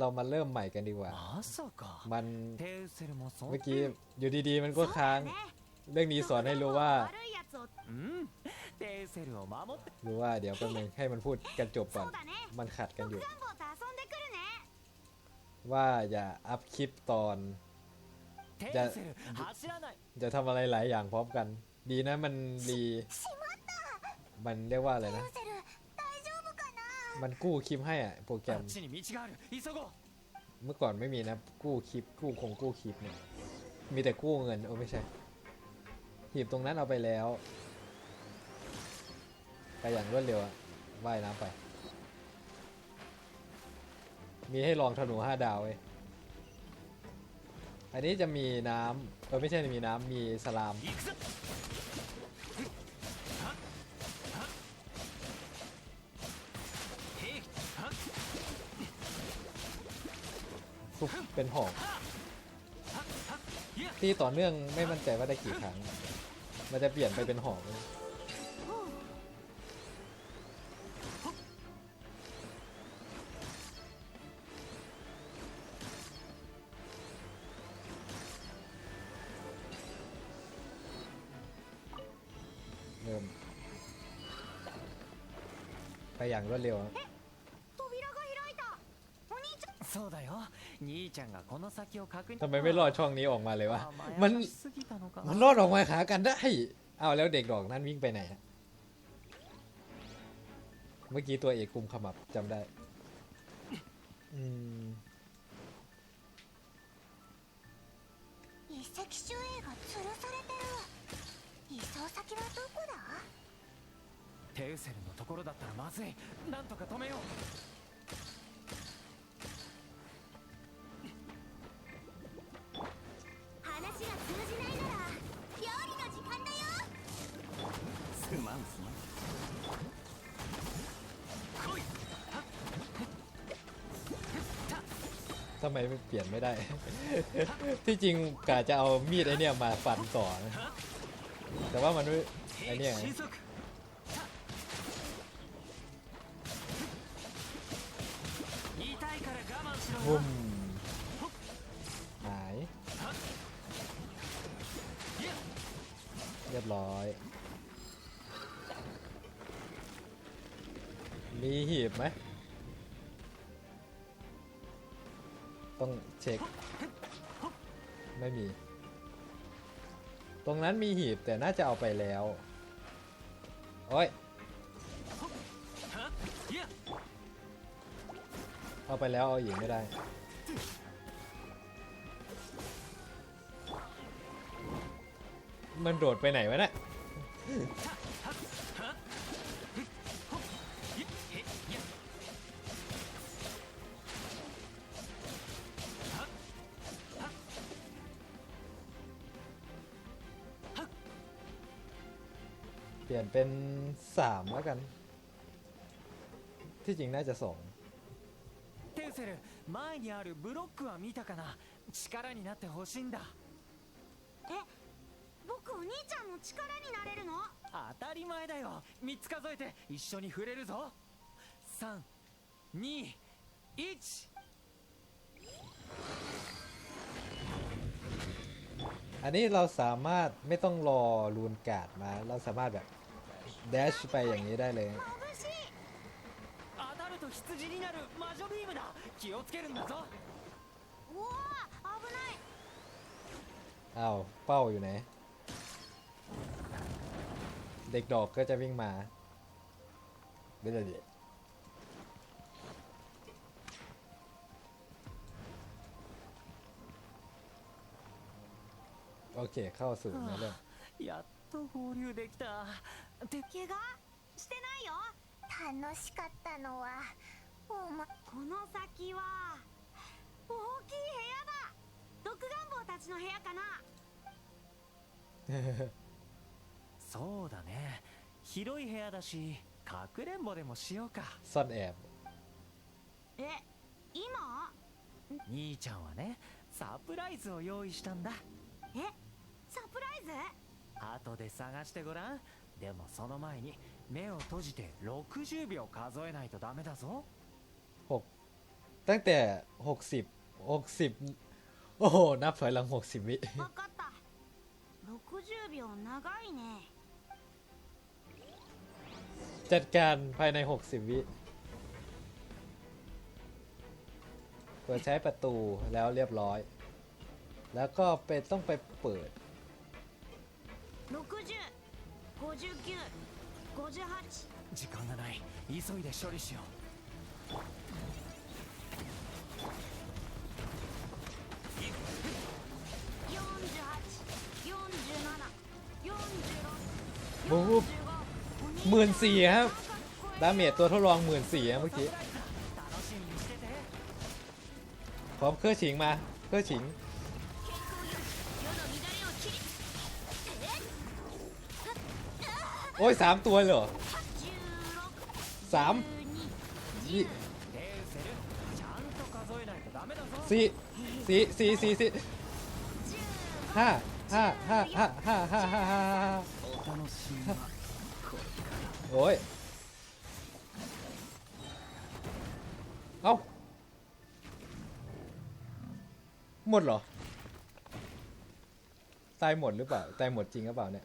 เรามาเริ่มใหม่กันดีกว่า มันเมื่อกี้อยู่ดีๆ มันก็ค้าง เรื่องนี้สอนให้รู้ว่าหรือว่าเดี๋ยวแป๊นึงให้มันพูดกันจบก่อน มันขัดกันอยู่ ว่าอย่าอัพคลิปตอน จะจะทำอะไรหลายอย่างพร้อมกัน ดีนะมันดี มันเรียกว่าอะไรนะ มันกู้คลิปให้อะโปรแกรมเมื่อก่อนไม่มีนะ กู้คลิป กู้คงกู้คลิปเนี่ย มีแต่กู้เงิน โอ้ไม่ใช่ หีบตรงนั้นเอาไปแล้ว ไปอย่างรวดเร็วว่ายน้ำไป มีให้ลองธนูห้าดาวเว้ยอันนี้จะมีน้ำเออไม่ใช่มีน้ำมีสลาม ทุกเป็นหอกที่ต่อเนื่องไม่มั่นใจว่าได้กี่ครั้ง มันจะเปลี่ยนไปเป็นหอกไปอย่างรวดเร็วครับ ทำไมไม่รอดช่องนี้ออกมาเลยวะ 甘 มัน やかしすぎたのか มัน な รอดออกมาหากันได้ เอาแล้วเด็กดอกนั่นวิ่งไปไหนฮะเมื่อกี้ตัวเอกคุมขมับจำได้ อืม 遺跡守衛が吊るされてる移送先はどこだテウセルのところだったらまずいなんとか止めよう ไมเปลี่ยนไม่ได้ ที่จริงกะจะเอามีดไอ้นี่มาฟันก่อนแต่ว่ามันด้วยไอเนี่ยบุ้มหายเรียบร้อย มีหีบไหม ต้องเช็ค ไม่มี ตรงนั้นมีหีบแต่น่าจะเอาไปแล้ว โอ้ย เอาไปแล้วเอาอีกไม่ได้มันโดดไปไหนวะเนะี่ย ปลี่ยนเป็นสามแล้วกัน ที่จริงน่าจะสอง テウセル前にあるブロックは見たかな力になってほしいんだえ僕お兄ちゃんも力になれるの当たり前だよ3つ数えて一緒に触れるぞ321 อันนี้เราสามารถไม่ต้องรอรูนการ์ดมา เราสามารถแบบ เดชไปอย่างนี้ได้เลย 眩しい当たると羊になる魔女ビームだ気をつけるんだぞおお危ない อ้าว เป้าอยู่ไหน เด็กดอกก็จะวิ่งมาเดี๋ยวเดี๋ยวโอเค เข้าสู่ในเรื่อง やっと合流できたて 怪我してないよ。楽しかったのはおまこの先は大きい部屋だ。独眼坊たちの部屋かな。そうだね。広い部屋だしかくれんぼでもしようか。さて。え今？兄ちゃんはねサプライズを用意したんだ。えサプライズ？後で探してごらん。でもその前に目を閉じて60秒数えないとダメだぞ6 ตั้งแต่หกสิบหกสิบโอ้โห นับถอยหลังหกสิบวิ 分かった60秒長いね จัดการภายในหกสิบวิเปิดใช้ประตูแล้วเรียบร้อย แล้วก็ไปต้องไปเปิด 60 59 58時間がない急いで処理しよ48 47 46 ปุ๊บหมื่นสี่ครับ ดาเมจตัวทดลองหมื่นสี่เมื่อกี้ う楽しみにしてて พร้อมเครื่องฉิงมาเครื่องฉิง โอ้ยสามตัวเหรอสามสี่สี่สี่สี่สี่ห้าห้าห้าห้าห้าห้าห้าห้าโอ้ยเอ้าหมดเหรอ ตายหมดหรือเปล่า ตายหมดจริงหรือเปล่าเนี่ย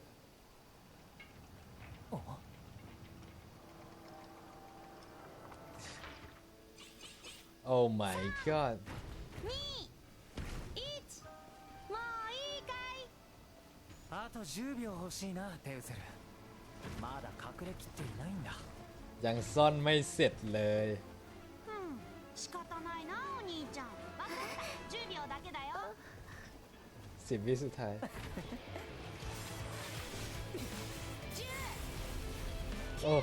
โอ้ my god 2 1もういいかいあと10秒欲しいなテウセルまだ隠れきっていないんだ ยังซ่อนไม่เสร็จเลย うん仕方ないなお兄ちゃんわかった10秒だけだよสิบวิสุดท้าย โอ้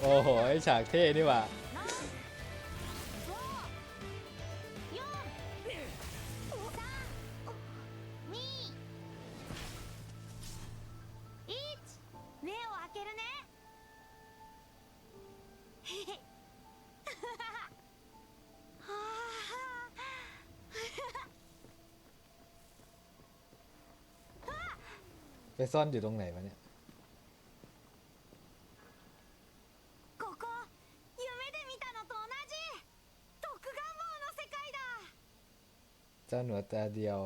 โอ้โหไอฉากเท่นี่หว่า ไปซ่อนอยู่ตรงไหนวะเนี่ย ここ夢で見たのと同じ特願望の世界だ เจ้าหนวดตาเดียว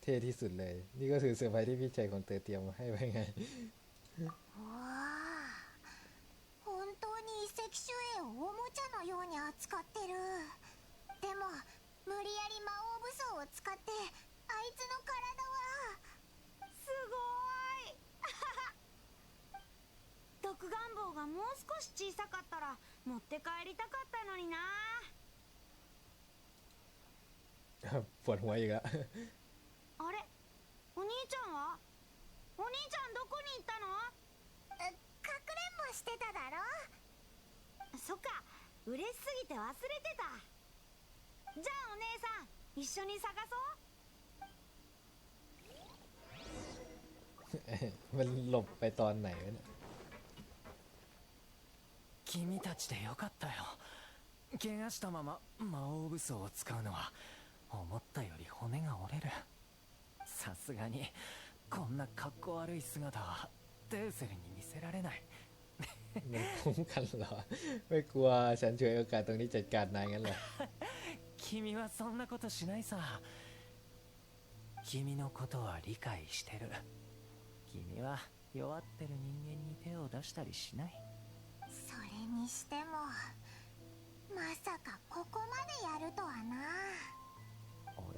เท่ที่สุดเลย นี่ก็คือเซอร์ไพรส์ที่พี่ชายของเตอเตรียมมาให้ไว้ไง ปวดหัวอีกแล้ว あれお兄ちゃんはお兄ちゃんどこに行ったのかくれんぼしてただろそっか嬉しすぎて忘れてたじゃあお姉さん一緒に探そう มันหลบไปตอนไหนวะเนี่ย 君たちでよかったよ怪我したまま魔王武装を使うのは 思ったより骨が折れるさすがにこんな格好悪い姿はデウセルに見せられない มันคุ้มกันเหรอ ไม่กลัวฉันช่วยโอกาสตรงนี้จัดการนายงั้นเหรอ 君はそんなことしないさ君のことは理解してる君は弱ってる人間に手を出したりしないそれにしてもまさかここまでやるとはな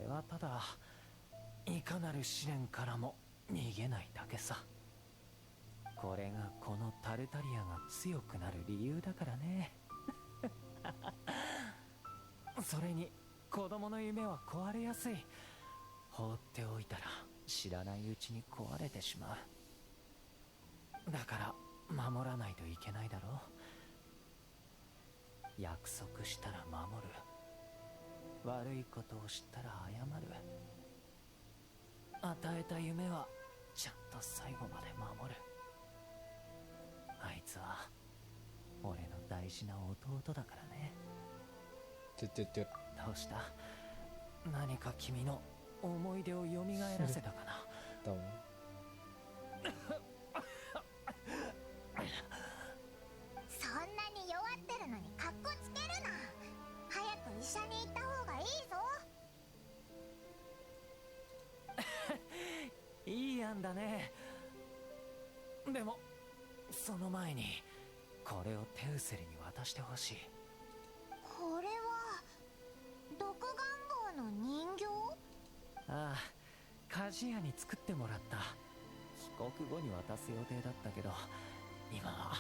俺はただいかなる試練からも逃げないだけさ。これがこのタルタリアが強くなる理由だからね。それに子供の夢は壊れやすい。放っておいたら知らないうちに壊れてしまう。だから守らないといけないだろう。約束したら守る。悪いことを知ったら謝る。与えた夢はちゃんと最後まで守る。あいつは俺の大事な弟だからね。ててて。どうした？何か君の思い出を蘇らせたかな？だね。でもその前にこれをテウセルに渡してほしい。これは独願望の人形？ああ鍛冶屋に作ってもらった。帰国後に渡す予定だったけど今は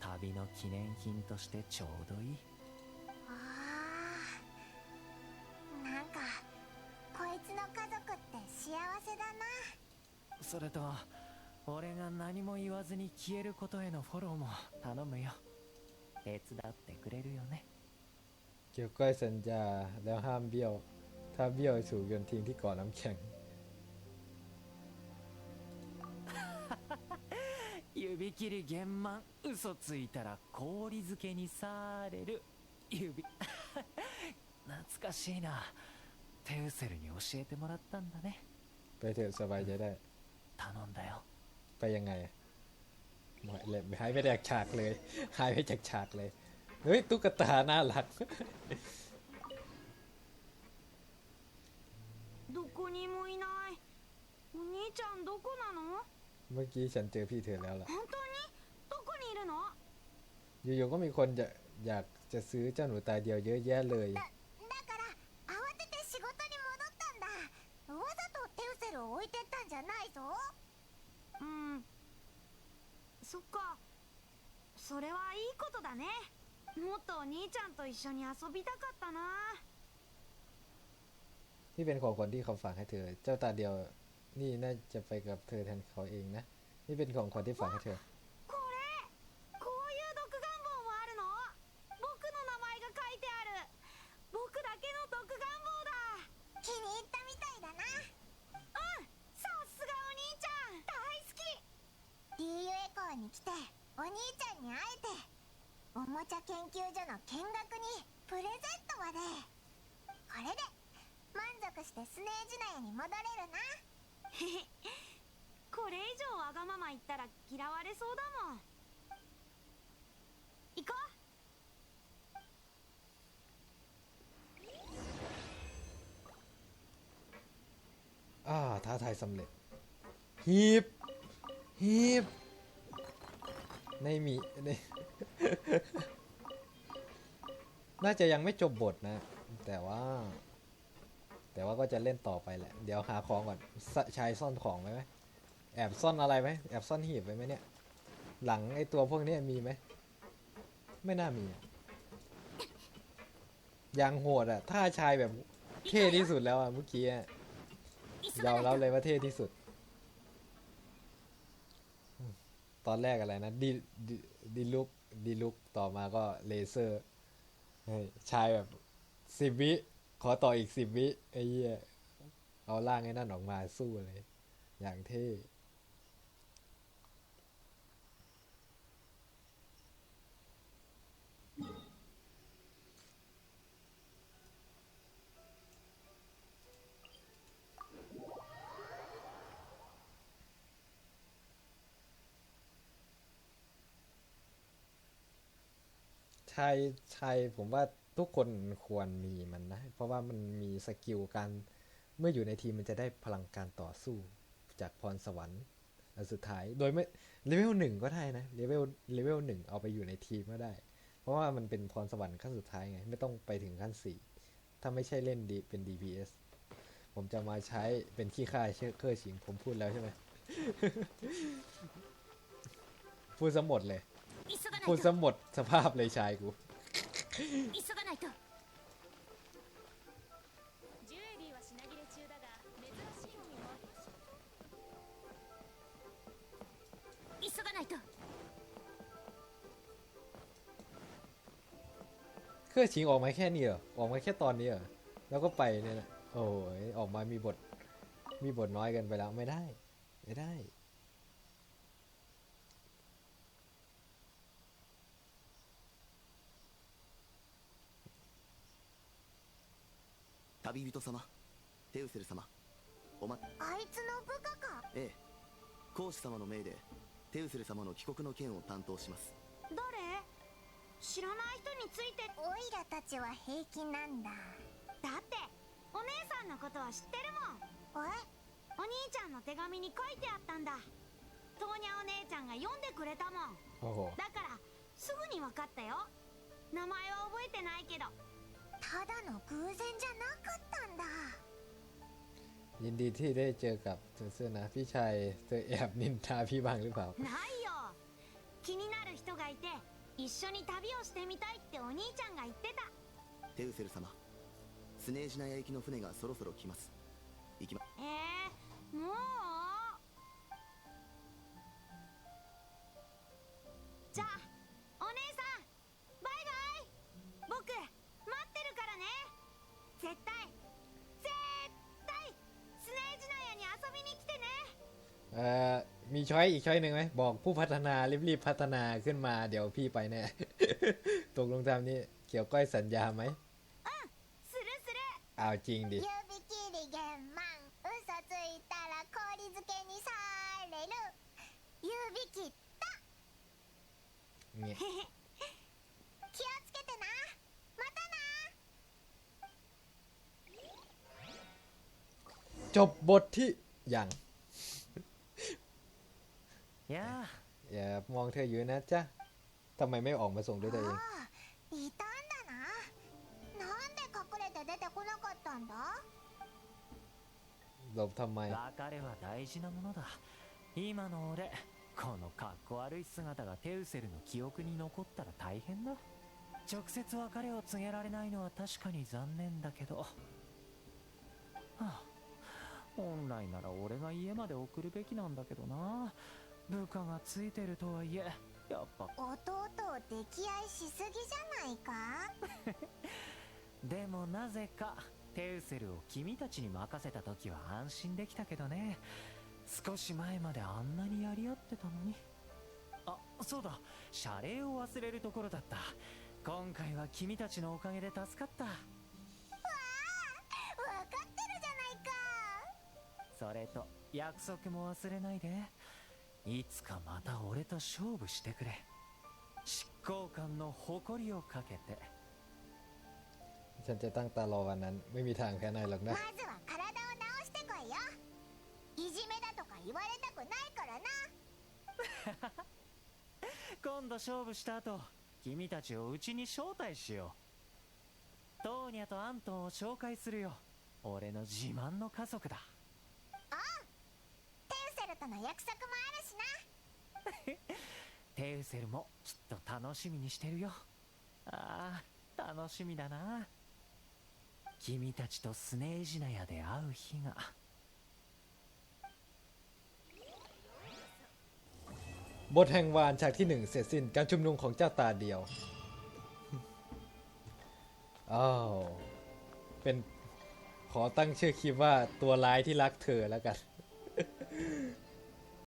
旅の記念品としてちょうどいいそれと俺が何も言わずに消えることへのフォローも頼むよ手伝ってくれるよね เกี่ยวก้อยสัญญาแล้วห้ามเบี้ยว ถ้าเบี้ยวถูกโยนทิ้งที่เกาะน้ำแข็ง 指切り玄満嘘ついたら氷漬けにされる指懐かしいなテウセルに教えてもらったんだね ไปเถอะสบายใจได้ 頼んだよ ไปยังไงอะหมดเลยหายไปจากฉากเลย หายไปจากฉากเลย เฮ้ย ตุ๊กตาน่ารัก どこにもいないお兄ちゃんどこなの เมื่อกี้ฉันเจอพี่เธอแล้วล่ะ 本当にどこにいるの อยู่ๆก็มีคนจะอยากจะซื้อเจ้าหนูตาเดียวเยอะแยะเลย ないぞうんそっかそれはいいことだねもっとお兄ちゃんと一緒に遊びたかったな ที่เป็นของคนที่เขาฝากให้เธอ เจ้าตาเดียว นี่น่าจะไปกับเธอแทนเขาเองนะ นี่เป็นของคนที่ฝากให้เธอ おもちゃ研究所の見学にプレゼントまでこれで満足してスネージナヤに戻れるなこれ以上わがまま言ったら嫌われそうだもん行こう อ่าท้าทายสำเร็จ ฮีบ ฮีบ ในมีใน น่าจะยังไม่จบบทนะ แต่ว่า แต่ว่าก็จะเล่นต่อไปแหละ เดี๋ยวหาของก่อนชายซ่อนของไว้ไหมแอบซ่อนอะไรไหมแอบซ่อนหีบไว้ไหมเนี่ย หลังไอตัวพวกนี้มีไหม ไม่น่ามียังโหดอะถ้าชายแบบเท่ที่สุดแล้วอะเมื่อกี้ยอมรับเลยว่าเท่ที่สุด ตอนแรกอะไรนะดีดีดีลุกดีลุกต่อมาก็เลเซอร์ เฮ้ยชายแบบสิบวิ ขอต่ออีกสิบวิไอ้เหี้ยเอาล่างไอ้นั่นออกมาสู้เลย อย่างเท่ ชายชายผมว่าทุกคนควรมีมันนะ เพราะว่ามันมีสกิลการเมื่ออยู่ในทีมมันจะได้พลังการต่อสู้จากพรสวรรค์สุดท้ายโดยไม่เลเวลหนึ่งก็ได้นะเลเวลเลเวลหนึ่งเอาไปอยู่ในทีมก็ได้ เพราะว่ามันเป็นพรสวรรค์ขั้นสุดท้ายไง ไม่ต้องไปถึงขั้นสี่ถ้าไม่ใช่เล่นดีเป็น DPS ผมจะมาใช้เป็นขี้ข่ายเชื่อเคอร์ชิงผมพูดแล้วใช่ไหมพูดสมหมดเลย คุณสมบทสภาพเลยชายกูเครื่องชิงออกมาแค่นี้เหรอออกมาแค่ตอนนี้เหรอแล้วก็ไปเนี่ยนะโอ้ยออกมามีบท มีบทน้อยกันไปแล้วไม่ได้ ไม่ได้ 旅人様テウセル様おまあいつの部下か。ええ講師様の命でテウセル様の帰国の件を担当します。誰？知らない人について。オイラたちは平気なんだ。だってお姉さんのことは知ってるもん。え？お兄ちゃんの手紙に書いてあったんだ。トーニャお姉ちゃんが読んでくれたもん。だからすぐに分かったよ。名前は覚えてないけど。ただの偶然じゃなかったんだ ยินดีที่ได้เจอกับเธอเสื้อนะพี่ชายเธอแอบนินทาพี่บ้างหรือเปล่า ないよ気になる人がいて一緒に旅をしてみたいってお兄ちゃんが言ってたテウセル様スネージナヤ行きの船がそろそろ来ます行きまえ ช้อยอีกช้อยหนึ่งไหมบอกผู้พัฒนารีบๆพัฒนาขึ้นมาเดี๋ยวพี่ไปแน่ตกลงตามนี้เกี่ยวก้อยสัญญาไหมเอาจริงดิจบบทที่อย่าง いや อย่ามองเธออยู่นะจ๊ะทำไมไม่ออกมาส่งด้วยตัวเอง ああいたんだななんで隠れて出てこなかったんだ หลบทำไม 別れは大事なものだ今の俺このかっこ悪い姿がテウセルの記憶に残ったら大変だ直接別れを告げられないのは確かに残念だけど、はあ、本来なら俺が家まで送るべきなんだけどな 部下がついてるとはいえやっぱ。弟を溺愛しすぎじゃないか？でもなぜかテウセルを君たちに任せた時は安心できたけどね。少し前まであんなにやり合ってたのに。あそうだ。謝礼を忘れるところだった。今回は君たちのおかげで助かった。わかってるじゃないか。それと約束も忘れないでいつかまた俺と勝負してくれ執行官の誇りをかけて ฉันจะตั้งตารอวันนั้น ไม่มีทางแค่ไหนหรอกนะ まずは体を治してこいよいじめだとか言われたくないからな今度勝負した後君たちをうちに招待しようトーニャとアントンを紹介するよ俺の自慢の家族だ テウセルとの約束もあるしなテウセルもきっと楽しみにしてるよああ楽しみだな君たちとスネージナヤで会う日が บทแห่งวานฉากที่หนึ่งเสร็จสิ้นการชุมนุมของเจ้าตาเดียว อ้าว เป็นขอตั้งชื่อคลิปว่าตัวร้ายที่รักเธอแล้วกัน